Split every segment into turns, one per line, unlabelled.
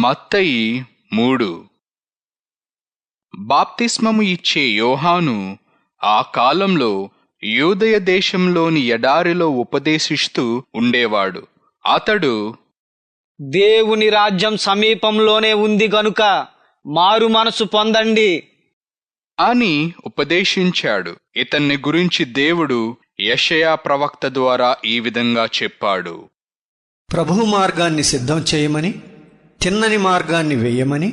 మత్తయి మూడు. బాప్తిస్మము ఇచ్చే యోహాను ఆ కాలంలో యూదయ దేశంలోని ఎడారిలో ఉపదేశిస్తూ ఉండేవాడు. అతడు
దేవుని రాజ్యం సమీపంలోనే ఉంది గనుక మారు మనసు పొందండి.
అని ఉపదేశించాడు. ఇతన్ని గురించి దేవుడు యెషయా ప్రవక్త ద్వారా ఈ విధంగా చెప్పాడు.
ప్రభువు మార్గాన్ని సిద్ధం చేయమని తిన్నని మార్గాన్ని వేయమని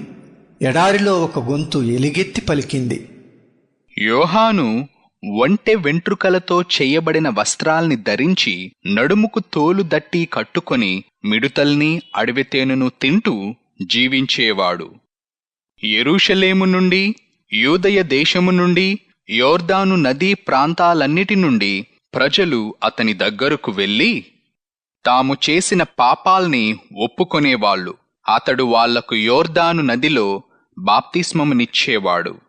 ఎడారిలో ఒక గొంతు ఎలిగెత్తి పలికింది.
యోహాను ఒంటె వెంట్రుకలతో చేయబడిన వస్త్రాల్ని ధరించి నడుముకు తోలు దట్టి కట్టుకొని మిడుతల్ని అడవితేనెను తింటూ జీవించేవాడు. యెరూషలేము నుండి యూదయ దేశము నుండి యోర్దాను నదీ ప్రాంతాలన్నిటి నుండి ప్రజలు అతని దగ్గరకు వెళ్ళి తాము చేసిన పాపాల్ని ఒప్పుకొనేవాళ్ళు. అతడు వాళ్ళకు యోర్దాను నదిలో బాప్తిస్మమునిచ్చేవాడు.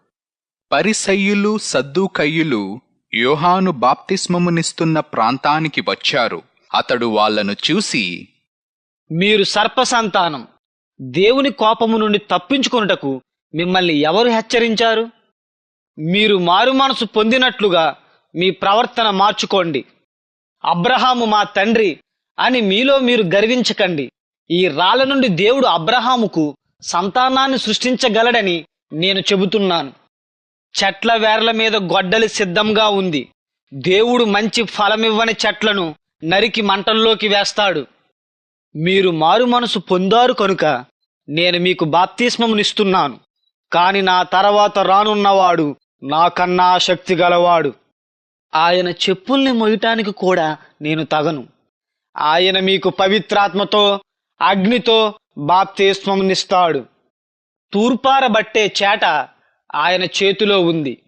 పరిసయ్యులు సద్దూకయ్యులు యోహాను బాప్తిస్మమునిస్తున్న ప్రాంతానికి వచ్చారు. అతడు వాళ్ళను చూసి
మీరు సర్పసంతానం దేవుని కోపము నుండి తప్పించుకొనుటకు మిమ్మల్ని ఎవరు హెచ్చరించారు? మీరు మారు మనసు పొందినట్లుగా మీ ప్రవర్తన మార్చుకోండి. అబ్రహాము మా తండ్రి అని మీలో మీరు గర్వించకండి. ఈ రాళ్ళ నుండి దేవుడు అబ్రహాముకు సంతానాన్ని సృష్టించగలడని నేను చెబుతున్నాను. చెట్ల వేర్ల మీద గొడ్డలి సిద్ధంగా ఉంది. దేవుడు మంచి ఫలమివ్వని చెట్లను నరికి మంటల్లోకి వేస్తాడు. మీరు మారు మనసు పొందారు కనుక నేను మీకు బాప్తిస్మమునిస్తున్నాను. కాని నా తర్వాత రానున్నవాడు నాకన్నా శక్తి గలవాడు. ఆయన చెప్పుల్ని మొయటానికి కూడా నేను తగను. ఆయన మీకు పవిత్రాత్మతో అగ్నితో బాప్తిస్మమునిస్తాడు తూర్పారబట్టే చేట ఆయన చేతిలో ఉంది.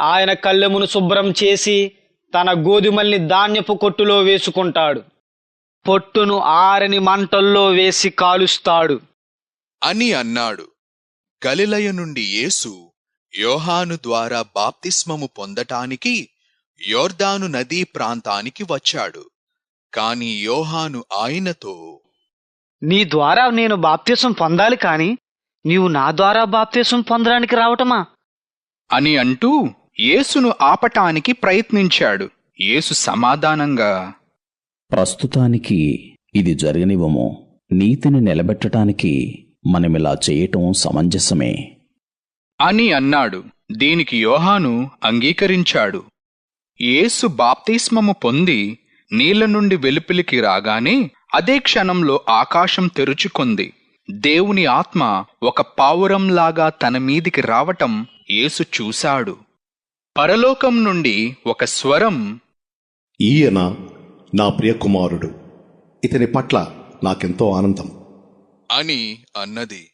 ఆయన కళ్ళెమును శుభ్రం చేసి తన గోధుమల్ని ధాన్యపు కొట్టులో వేసుకుంటాడు. పొట్టును ఆరని మంటల్లో వేసి కాలుస్తాడు.
అని అన్నాడు. గలిలయ నుండి యేసు యోహాను ద్వారా బాప్తిస్మము పొందటానికి యోర్దాను నదీ ప్రాంతానికి వచ్చాడు. కాని యోహాను ఆయనతో
నీ ద్వారా నేను బాప్తిసం పొందాలి కాని నీవు నా ద్వారా బాప్తిసం పొందడానికి రావటమా?
అని అంటూ యేసును ఆపటానికి ప్రయత్నించాడు. యేసు సమాధానంగా
ప్రస్తుతానికి ఇది జరగనివ్వము. నీతిని నిలబెట్టడానికి మనమిలా చేయటం సమంజసమే.
అని అన్నాడు. దీనికి యోహాను అంగీకరించాడు. యేసు బాప్తిస్మము పొంది నీళ్ళ నుండి వెలుపలికి రాగానే అదే క్షణంలో ఆకాశం తెరుచుకుంది. దేవుని ఆత్మ ఒక పావురంలాగా తన మీదికి రావటం యేసు చూశాడు. పరలోకం నుండి ఒక స్వరం
ఈయన నా ప్రియకుమారుడు ఇతని పట్ల నాకెంతో ఆనందం.
అని అన్నది.